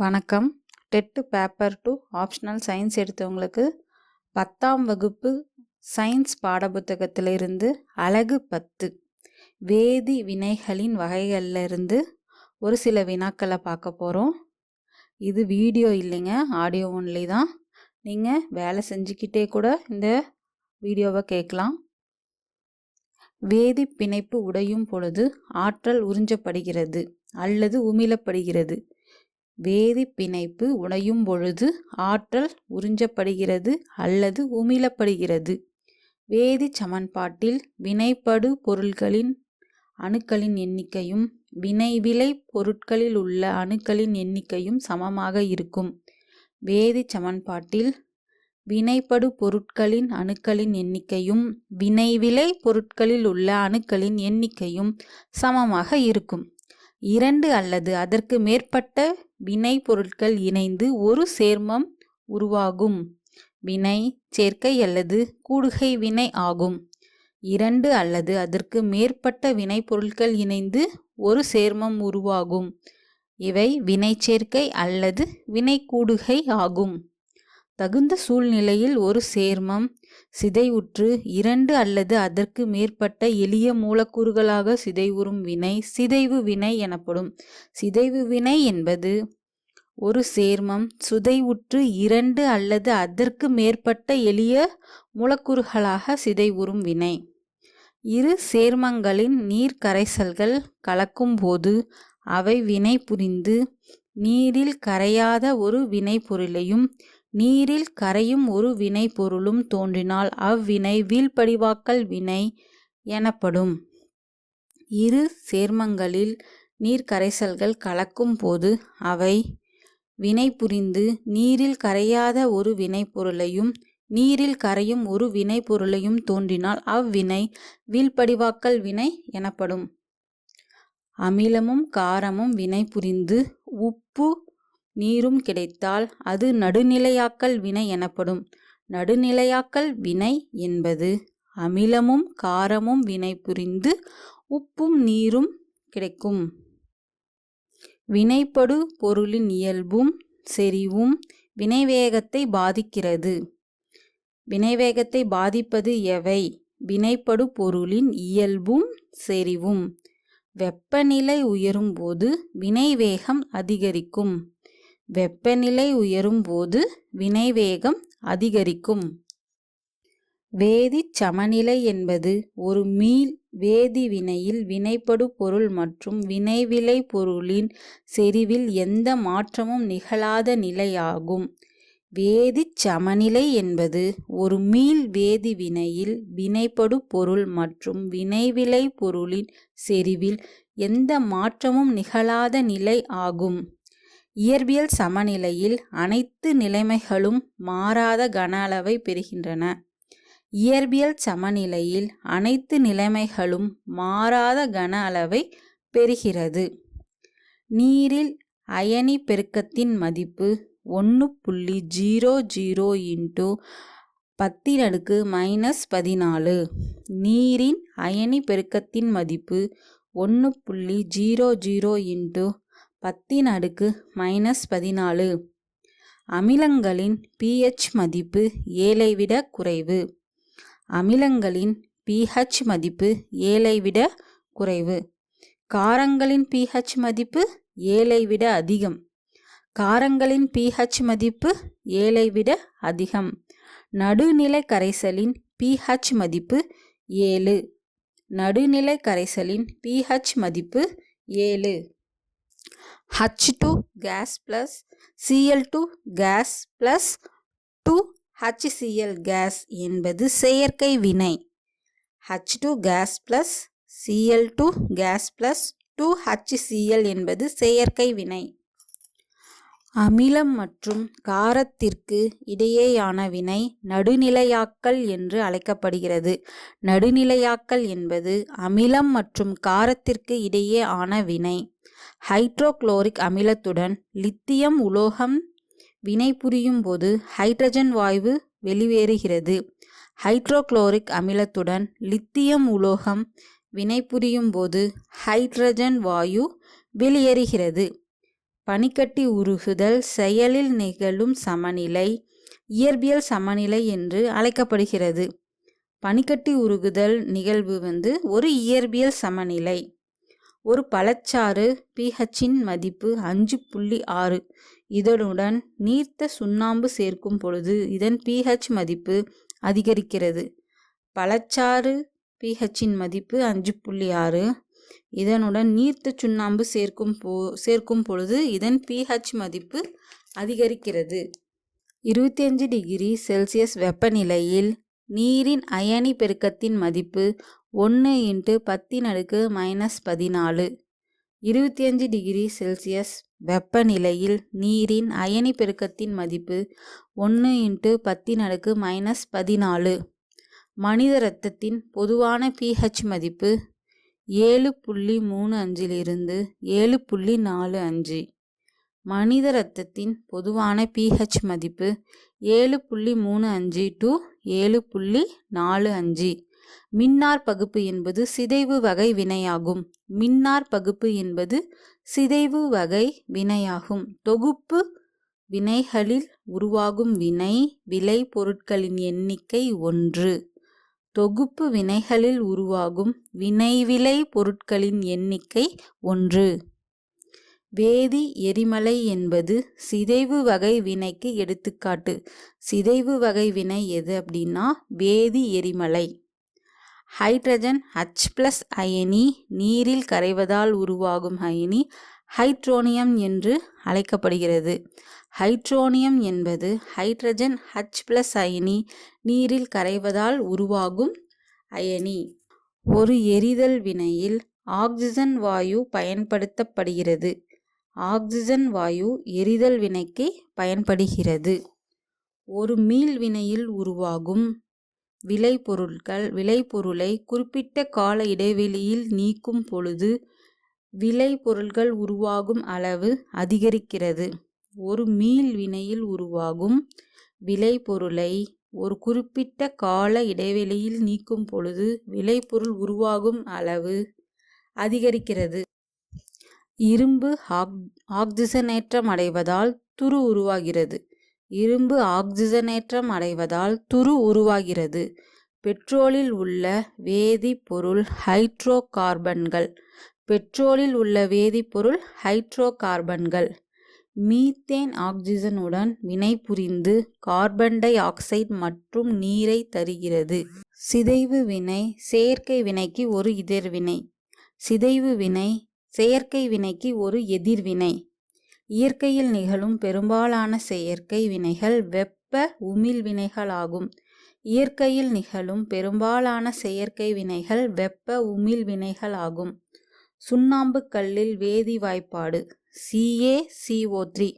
வணக்கம். TET paper two optional science எடுத்தவங்களுக்கு பத்தாம் வகுப்பு சயின்ஸ் பாடப்புத்தகத்திலிருந்து அழகு பத்து. வேதி வினைகளின் வகைகளிலிருந்து ஒரு சில வினாக்களை பார்க்க போகிறோம் இது வீடியோ இல்லைங்க ஆடியோ ஒன்லி தான். நீங்கள் வேலை செஞ்சுக்கிட்டே கூட இந்த வீடியோவை கேட்கலாம். வேதி பிணைப்பு உடையும் பொழுது ஆற்றல் உறிஞ்சப்படுகிறது அல்லது உமிழப்படுகிறது. வேதி பிணைப்பு உடையும் பொழுது ஆற்றல் உறிஞ்சப்படுகிறது அல்லது உமிழப்படுகிறது. வேதி சமன்பாட்டில் வினைப்படு பொருட்களின் அணுக்களின் எண்ணிக்கையும் வினைவிலை பொருட்களில் உள்ள அணுக்களின் எண்ணிக்கையும் சமமாக இருக்கும். வேதி சமன்பாட்டில் வினைப்படு பொருட்களின் அணுக்களின் எண்ணிக்கையும் வினைவிலை பொருட்களில் உள்ள அணுக்களின் எண்ணிக்கையும் சமமாக இருக்கும். இரண்டு அல்லது அதற்கு மேற்பட்ட வினை பொருட்கள் இணைந்து ஒரு சேர்மம் உருவாகும். வினை சேர்க்கை அல்லது கூடுகை வினை ஆகும். இரண்டு அல்லது அதற்கு மேற்பட்ட வினை பொருட்கள் இணைந்து ஒரு சேர்மம் உருவாகும். இவை வினை சேர்க்கை அல்லது வினை கூடுகை ஆகும். தகுந்த சூழ்நிலையில் ஒரு சேர்மம் சிதைவுற்று இரண்டு அல்லது அதற்கு மேற்பட்ட எளிய மூலக்கூறுகளாக சிதைவுறும் வினை சிதைவு வினை எனப்படும். சிதைவு வினை என்பது ஒரு சேர்மம் சிதைவுற்று இரண்டு அல்லது அதற்கு மேற்பட்ட எளிய மூலக்கூறுகளாக சிதைவுறும் வினை. இரு சேர்மங்களின் நீர் கரைசல்கள் கலக்கும்போது அவை வினை புரிந்து நீரில் கரையாத ஒரு வினைப்பொருளையும் நீரில் கரையும் ஒரு வினைப்பொருளும் தோன்றினால் அவ்வினை வீழ்படிவாக்கல் வினை எனப்படும். இரு சேர்மங்களில் நீர் கரைசல்கள் கலக்கும் போது அவை வினை புரிந்து நீரில் கரையாத ஒரு வினைப்பொருளையும் நீரில் கரையும் ஒரு வினைப்பொருளையும் தோன்றினால் அவ்வினை வீழ்படிவாக்கல் வினை எனப்படும். அமிலமும் காரமும் வினை புரிந்து உப்பு நீரும் கிடைத்தால் அது நடுநிலையாக்கல் வினை எனப்படும். நடுநிலையாக்கல் வினை என்பது அமிலமும் காரமும் வினை புரிந்து உப்பும் நீரும் கிடைக்கும். வினைப்படு பொருளின் இயல்பும் செறிவும் வினைவேகத்தை பாதிக்கிறது. வினைவேகத்தை பாதிப்பது எவை? வினைப்படு பொருளின் இயல்பும் செறிவும். வெப்பநிலை உயரும் போது வினைவேகம் அதிகரிக்கும். வெப்பநிலை உயரும் போது வினைவேகம் அதிகரிக்கும். வேதி சமநிலை என்பது ஒரு மீள் வேதி வினையில் வினைப்படு பொருள் மற்றும் வினைவிளை பொருளின் செறிவில் எந்த மாற்றமும் நிகழாத நிலையாகும். வேதி சமநிலை என்பது ஒரு மீள் வேதி வினையில் வினைப்படு பொருள் மற்றும் வினைவிளை பொருளின் செறிவில் எந்த மாற்றமும் நிகழாத நிலை ஆகும். இயற்பியல் சமநிலையில் அனைத்து நிலைமைகளும் மாறாத கன அளவை பெறுகின்றன. இயற்பியல் சமநிலையில் அனைத்து நிலைமைகளும் மாறாத கன அளவை பெறுகிறது. நீரில் அயனி பெருக்கத்தின் மதிப்பு ஒன்று புள்ளி ஜீரோ ஜீரோ இன்ட்டு பத்தின் அடுக்கு மைனஸ் பதினாலு. நீரின் அயனி பெருக்கத்தின் மதிப்பு ஒன்று புள்ளி ஜீரோ ஜீரோ இன்ட்டு பத்தின் அடுக்கு மைனஸ் பதினாலு. அமிலங்களின் பிஹெச் மதிப்பு ஏழை விட குறைவு. அமிலங்களின் பிஹெச் மதிப்பு ஏழை விட குறைவு. காரங்களின் பிஹெச் மதிப்பு ஏழை விட அதிகம். காரங்களின் பிஹெச் மதிப்பு ஏழை விட அதிகம். நடுநிலை கரைசலின் பிஹெச் மதிப்பு ஏழு. நடுநிலை கரைசலின் பிஹெச் மதிப்பு ஏழு. H two gas plus C L two gas plus two H C L gas என்பது செயற்கை வினை. H two gas plus C L two gas plus two H C L என்பது செயற்கை வினை. அமிலம் மற்றும் காரத்திற்கு இடையேயான வினை நடுநிலையாக்கல் என்று அழைக்கப்படுகிறது. நடுநிலையாக்கல் என்பது அமிலம் மற்றும் காரத்திற்கு இடையே ஆன வினை. ஹைட்ரோகுளோரிக் அமிலத்துடன் லித்தியம் உலோகம் வினைபுரியும் போது ஹைட்ரஜன் வாயு வெளியேறுகிறது. ஹைட்ரோகுளோரிக் அமிலத்துடன் லித்தியம் உலோகம் வினைபுரியும் போது ஹைட்ரஜன் வாயு வெளியேறுகிறது. பனிக்கட்டி உருகுதல் செயலில் நிகழும் சமநிலை இயற்பியல் சமநிலை என்று அழைக்கப்படுகிறது. பனிக்கட்டி உருகுதல் நிகழ்வு வந்து ஒரு இயற்பியல் சமநிலை. ஒரு பழச்சாறு பிஹெச்சின் மதிப்பு அஞ்சு புள்ளி ஆறு. இதனுடன் நீர்த்த சுண்ணாம்பு சேர்க்கும் பொழுது இதன் பிஹெச் மதிப்பு அதிகரிக்கிறது. பழச்சாறு பிஹெச்சின் மதிப்பு அஞ்சு புள்ளி ஆறு. இதனுடன் நீர்த்த சுண்ணாம்பு சேர்க்கும் போ சேர்க்கும் பொழுது இதன் பிஹெச் மதிப்பு அதிகரிக்கிறது. இருபத்தி அஞ்சு டிகிரி செல்சியஸ் வெப்பநிலையில் நீரின் அயனி பெருக்கத்தின் மதிப்பு ஒன்று இன்ட்டு பத்தின் அடுக்கு மைனஸ் பதினாலு. இருபத்தி அஞ்சு டிகிரி செல்சியஸ் வெப்பநிலையில் நீரின் அயனி பெருக்கத்தின் மதிப்பு ஒன்று இன்ட்டு பத்தின் அடுக்கு மைனஸ் பதினாலு. மனித இரத்தத்தின் பொதுவான பிஹெச் மதிப்பு ஏழு புள்ளி மூணு அஞ்சிலிருந்து ஏழு புள்ளி நாலு அஞ்சு. மனித இரத்தத்தின் பொதுவான பிஹெச் மதிப்பு ஏழு புள்ளி மூணு அஞ்சு டு ஏழு புள்ளி நாலு அஞ்சு. மின்னார் பகுப்பு என்பது சிதைவு வகை வினையாகும். மின்னார் பகுப்பு என்பது சிதைவு வகை வினையாகும். தொகுப்பு வினைகளில் உருவாகும் வினை விளை பொருட்களின் எண்ணிக்கை ஒன்று. தொகுப்பு வினைகளில் உருவாகும் வினைவிலை பொருட்களின் எண்ணிக்கை ஒன்று. வேதி எரிமலை என்பது சிதைவு வகை வினைக்கு எடுத்துக்காட்டு. சிதைவு வகை வினை எது அப்படின்னா வேதி எரிமலை. ஹைட்ரஜன் ஹச் பிளஸ் அயனி நீரில் கரைவதால் உருவாகும் அயனி ஹைட்ரோனியம் என்று அழைக்கப்படுகிறது. ஹைட்ரோனியம் என்பது ஹைட்ரஜன் ஹச் பிளஸ் அயனி நீரில் கரைவதால் உருவாகும் அயனி. ஒரு எரிதல் வினையில் ஆக்சிஜன் வாயு பயன்படுத்தப்படுகிறது. ஆக்சிஜன் வாயு எரிதல் வினைக்கு பயன்படுகிறது. ஒரு மீள் வினையில் உருவாகும் விளைபொருட்கள் விளைபொருளை குறிப்பிட்ட கால இடைவெளியில் நீக்கும் பொழுது விளைபொருள்கள் உருவாகும் அளவு அதிகரிக்கிறது. ஒரு மீள் வினையில் உருவாகும் விளைபொருளை ஒரு குறிப்பிட்ட கால இடைவெளியில் நீக்கும் பொழுது விளைபொருள் உருவாகும் அளவு அதிகரிக்கிறது. இரும்பு ஆக் ஆக்சிஜனேற்றம் அடைவதால் துரு உருவாகிறது. இரும்பு ஆக்சிஜனேற்றம் அடைவதால் துரு உருவாகிறது. பெட்ரோலில் உள்ள வேதிப்பொருள் ஹைட்ரோ கார்பன்கள் பெட்ரோலில் உள்ள வேதிப்பொருள் ஹைட்ரோ கார்பன்கள் மீத்தேன் ஆக்சிஜனுடன் வினைபுரிந்து கார்பன் டை ஆக்சைடு மற்றும் நீரை தருகிறது. சிதைவு வினை செயற்கை வினைக்கு ஒரு எதிர்வினை சிதைவு வினை செயற்கை வினைக்கு ஒரு எதிர்வினை இயற்கையில் நிகழும் பெரும்பாலான செயற்கை வினைகள் வெப்ப உமிழ் வினைகளாகும். இயற்கையில் நிகழும் பெரும்பாலான செயற்கை வினைகள் வெப்ப உமிழ் வினைகளாகும். சுண்ணாம்பு கல்லில் வேதி வாய்ப்பாடு சிஏ சிஓ த்ரீ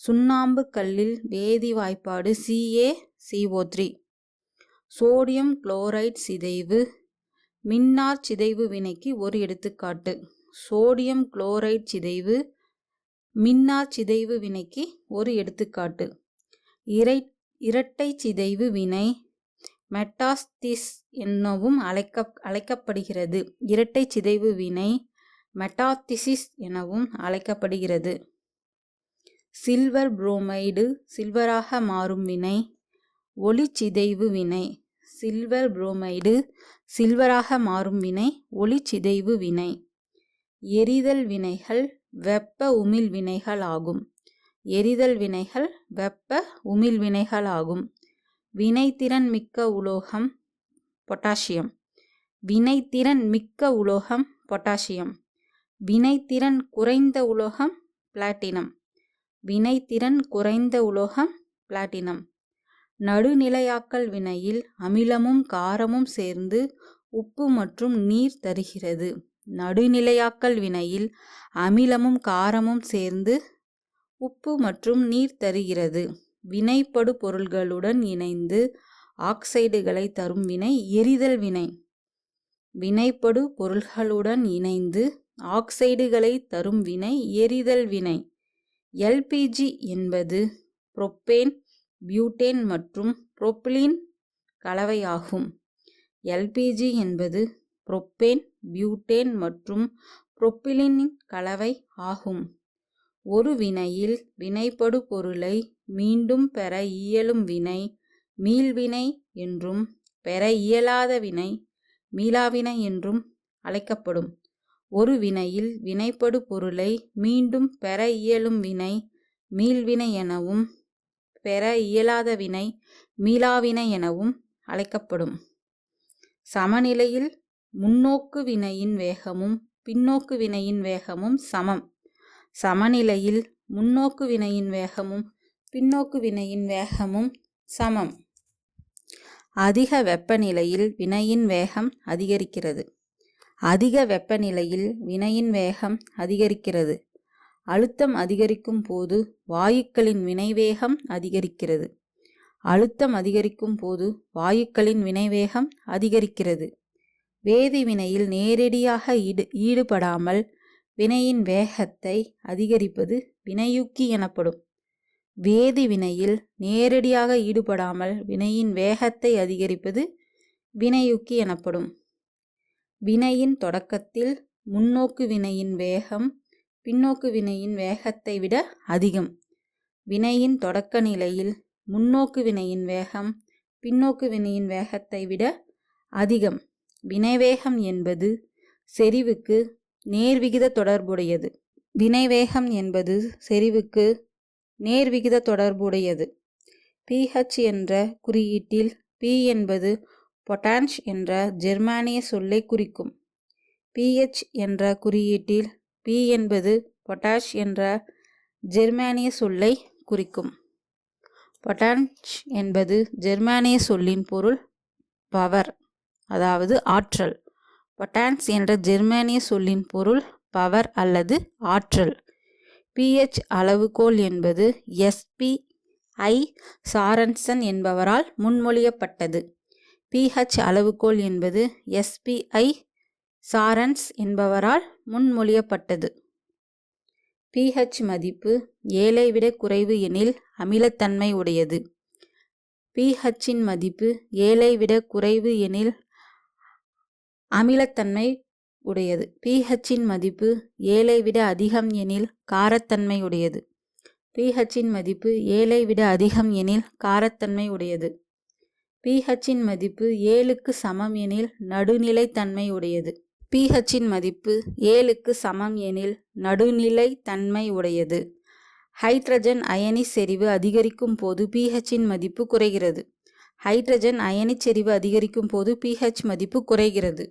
சுண்ணாம்பு கல்லில் வேதி வாய்ப்பாடு C A C O three sodium chloride சிதைவு மின்னார் சிதைவு வினைக்கு ஒரு எடுத்துக்காட்டு. சோடியம் குளோரைட் சிதைவு மின்னார் சிதைவு வினைக்கு ஒரு எடுத்துக்காட்டு. இறை இரட்டை சிதைவு வினை மெட்டாஸ்திஸ் என்னவும் அழைக்க அழைக்கப்படுகிறது. இரட்டை சிதைவு வினை மெட்டாத்திசிஸ் எனவும் அழைக்கப்படுகிறது. சில்வர் புரோமைடு சில்வராக மாறும் வினை ஒளிச்சிதைவு வினை சில்வர் புரோமைடு சில்வராக மாறும் வினை ஒளிச்சிதைவு வினை. எரிதல் வினைகள் வெப்ப உமிழ் வினைகள் ஆகும் எரிதல் வினைகள் வெப்ப உமிழ் வினைகள் ஆகும் வினைத்திறன் மிக்க உலோகம் பொட்டாசியம். வினைத்திறன் மிக்க உலோகம் பொட்டாசியம். வினைத்திறன் குறைந்த உலோகம் பிளாட்டினம். வினைத்திறன் குறைந்த உலோகம் பிளாட்டினம். நடுநிலையாக்கல் வினையில் அமிலமும் காரமும் சேர்ந்து உப்பு மற்றும் நீர் தருகிறது. நடுநிலையாக்கல் வினையில் அமிலமும் காரமும் சேர்ந்து உப்பு மற்றும் நீர் தருகிறது. வினைப்படு பொருள்களுடன் இணைந்து ஆக்சைடுகளை தரும் வினை எரிதல் வினை. வினைப்படு பொருள்களுடன் இணைந்து ஆக்சைடுகளை தரும் வினை எரிதல் வினை. எல்பிஜி என்பது புரொப்பேன் பியூட்டேன் மற்றும் புரொப்பிலின் கலவையாகும். எல்பிஜி என்பது புரொப்பேன் பியூட்டேன் மற்றும் புரோப்பிலினின் கலவை ஆகும். ஒரு வினையில் வினைப்படு பொருளை மீண்டும் பெற இயலும் வினை மீள்வினை என்றும் பெற இயலாத வினை மீளாவினை என்றும் அழைக்கப்படும். ஒரு வினையில் வினைப்படு பொருளை மீண்டும் பெற இயலும் வினை மீள்வினை எனவும் பெற இயலாத வினை மீளாவினை எனவும் அழைக்கப்படும். சமநிலையில் முன்னோக்கு வினையின் வேகமும் பின்னோக்கு வினையின் வேகமும் சமம். சமநிலையில் முன்னோக்கு வினையின் வேகமும் பின்னோக்கு வினையின் வேகமும் சமம். அதிக வெப்பநிலையில் வினையின் வேகம் அதிகரிக்கிறது. அதிக வெப்பநிலையில் வினையின் வேகம் அதிகரிக்கிறது. அழுத்தம் அதிகரிக்கும் போது வாயுக்களின் வினைவேகம் அதிகரிக்கிறது. அழுத்தம் அதிகரிக்கும் போது வாயுக்களின் வினைவேகம் அதிகரிக்கிறது. வேதிவினையில் நேரடியாக ஈடு ஈடுபடாமல் வினையின் வேகத்தை அதிகரிப்பது வினையூக்கி எனப்படும். வேதிவினையில் நேரடியாக ஈடுபடாமல் வினையின் வேகத்தை அதிகரிப்பது வினையூக்கி எனப்படும். வினையின் தொடக்கத்தில் முன்னோக்கு வினையின் வேகம் பின்னோக்கு வினையின் வேகத்தை விட அதிகம். வினையின் தொடக்க நிலையில் முன்னோக்கு வினையின் வேகம் பின்னோக்கு வினையின் வேகத்தை விட அதிகம். வினைவேகம் என்பது செறிவுக்கு நேர்விகித தொடர்புடையது. வினைவேகம் என்பது செறிவுக்கு நேர்விகித தொடர்புடையது. பிஹெச் என்ற குறியீட்டில் பி என்பது பொட்டான்ஷ் என்ற ஜெர்மானிய சொல்லை குறிக்கும். பிஹெச் என்ற குறியீட்டில் பி என்பது பொட்டாஷ் என்ற ஜெர்மானிய சொல்லை குறிக்கும். பொட்டான்ஷ் என்பது ஜெர்மானிய சொல்லின் பொருள் பவர் அதாவது ஆற்றல். பொட்டான்ஸ் என்ற ஜெர்மானிய சொல்லின் பொருள் பவர் அல்லது ஆற்றல். பிஹெச் அளவுகோல் என்பது எஸ்பி ஐ சாரன்சன் என்பவரால் முன்மொழியப்பட்டது. பிஹெச் அளவுகோல் என்பது எஸ்பிஐ சாரன்ஸ் என்பவரால் முன்மொழியப்பட்டது. பிஹெச் மதிப்பு ஏழை விட குறைவு எனில் அமிலத்தன்மை உடையது. பிஹெச்சின் மதிப்பு ஏழை விட குறைவு எனில் அமிலத்தன்மை உடையது. பிஹெச்சின் மதிப்பு ஏழை விட அதிகம் எனில் காரத்தன்மை உடையது. பிஹெச்சின் மதிப்பு ஏழை விட அதிகம் எனில் காரத்தன்மை உடையது. பிஹெச்சின் மதிப்பு ஏழுக்கு சமம் எனில் நடுநிலைத்தன்மை உடையது பிஹெச்சின் மதிப்பு ஏழுக்கு சமம் எனில் நடுநிலைத்தன்மை உடையது ஹைட்ரஜன் அயனி செறிவு அதிகரிக்கும் போது பிஹெச்சின் மதிப்பு குறைகிறது. ஹைட்ரஜன் அயனி செறிவு அதிகரிக்கும் போது பிஹெச் மதிப்பு குறைகிறது.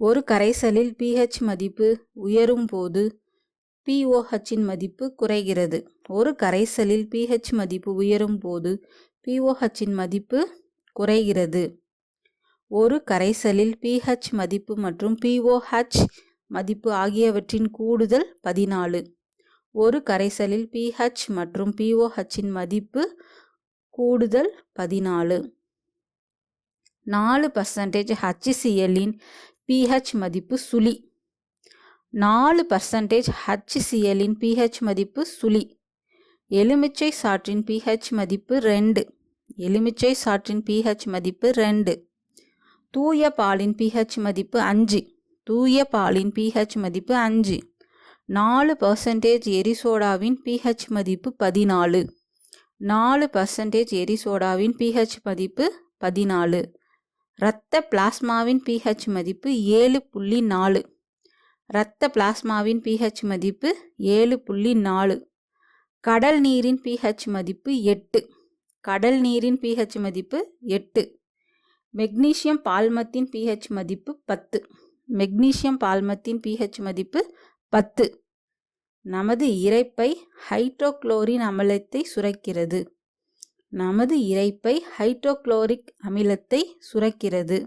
ஒரு கரைசலில் பிஹெச் மதிப்பு உயரும் போது பிஓஹெச்சின் மதிப்பு குறைகிறது. ஒரு கரைசலில் பிஹெச் மதிப்பு உயரும் போது பிஓஹெச்சின் மதிப்பு குறைகிறது. ஒரு கரைசலில் பிஹெச் மதிப்பு மற்றும் பிஓஹெச் மதிப்பு ஆகியவற்றின் கூடுதல் பதினாலு. ஒரு கரைசலில் பிஹெச் மற்றும் பிஓஹெச்சின் மதிப்பு கூடுதல் பதினாலு. நாலு பர்சன்டேஜ் ஹச்சிசிஎல்லின் பிஹெச் மதிப்பு சுழி. நாலு பர்சன்டேஜ் ஹச்சிசிஎல்லின் பிஹெச் மதிப்பு சுழி. எலுமிச்சை சாற்றின் பிஹெச் மதிப்பு ரெண்டு. எலுமிச்சை சாற்றின் பிஹெச் மதிப்பு ரெண்டு. தூய பாலின் பிஹெச் மதிப்பு அஞ்சு. தூய பாலின் பிஹெச் மதிப்பு அஞ்சு. நாலு பர்சன்டேஜ் எரிசோடாவின் பிஹெச் மதிப்பு பதினாலு. நாலு பர்சன்டேஜ் எரிசோடாவின் பிஹெச் மதிப்பு பதினாலு. இரத்த பிளாஸ்மாவின் பிஹெச் மதிப்பு ஏழு புள்ளி நாலு. இரத்த பிளாஸ்மாவின் பிஹெச் மதிப்பு ஏழு புள்ளி நாலு. கடல் நீரின் பிஹெச் மதிப்பு எட்டு. கடல் நீரின் பிஹெச் மதிப்பு எட்டு. மெக்னீசியம் பால்மத்தின் பிஹெச் மதிப்பு பத்து. மெக்னீசியம் பால்மத்தின் பிஹெச் மதிப்பு பத்து. நமது இரைப்பை ஹைட்ரோகுளோரின் அமிலத்தை சுரக்கிறது. நமது இரைப்பை ஹைட்ரோகுளோரிக் அமிலத்தை சுரக்கிறது.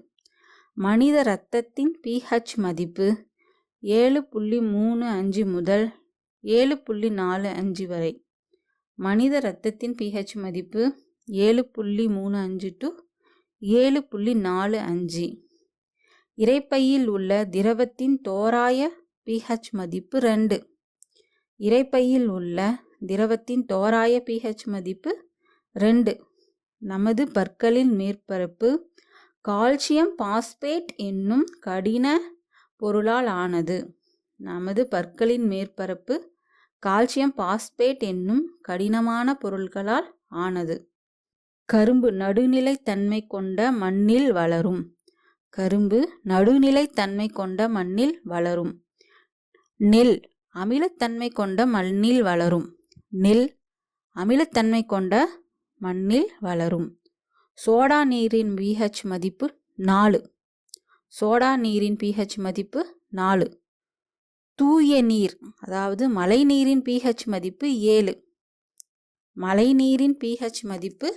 மனித இரத்தத்தின் பிஹெச் மதிப்பு ஏழு புள்ளி மூணு அஞ்சு முதல் ஏழு புள்ளி நாலு அஞ்சு வரை. மனித இரத்தத்தின் பிஹெச் மதிப்பு ஏழு புள்ளி மூணு அஞ்சு டு ஏழு புள்ளி நாலு அஞ்சு. இரைப்பையில் உள்ள திரவத்தின் தோராய பிஹெச் மதிப்பு ரெண்டு. இரைப்பையில் உள்ள திரவத்தின் தோராய பிஹெச் மதிப்பு ரெண்டு. நமது பற்களின் மேற்பரப்பு கால்சியம் பாஸ்பேட் என்னும் கடின பொருளால் ஆனது. நமது பற்களின் மேற்பரப்பு கால்சியம் பாஸ்பேட் என்னும் கடினமான பொருள்களால் ஆனது. கரும்பு நடுநிலைத்தன்மை கொண்ட மண்ணில் வளரும். கரும்பு நடுநிலைத்தன்மை கொண்ட மண்ணில் வளரும். நெல் அமிலத்தன்மை கொண்ட மண்ணில் வளரும். நெல் அமிலத்தன்மை கொண்ட மண்ணில் வளரும். சோடா நீரின் பிஹெச் மதிப்பு நாலு. சோடா நீரின் பிஹெச் மதிப்பு நாலு. தூய நீர் அதாவது மழைநீரின் பிஹெச் மதிப்பு ஏழு. மழைநீரின் பிஹெச் மதிப்பு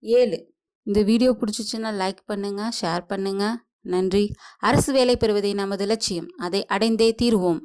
ஏழு. இந்த வீடியோ பிடிச்சிச்சுன்னா லைக் பண்ணுங்கள் ஷேர் பண்ணுங்கள் நன்றி. அரசு வேலை பெறுவதே நமது லட்சியம். அதை அடைந்தே தீருவோம்.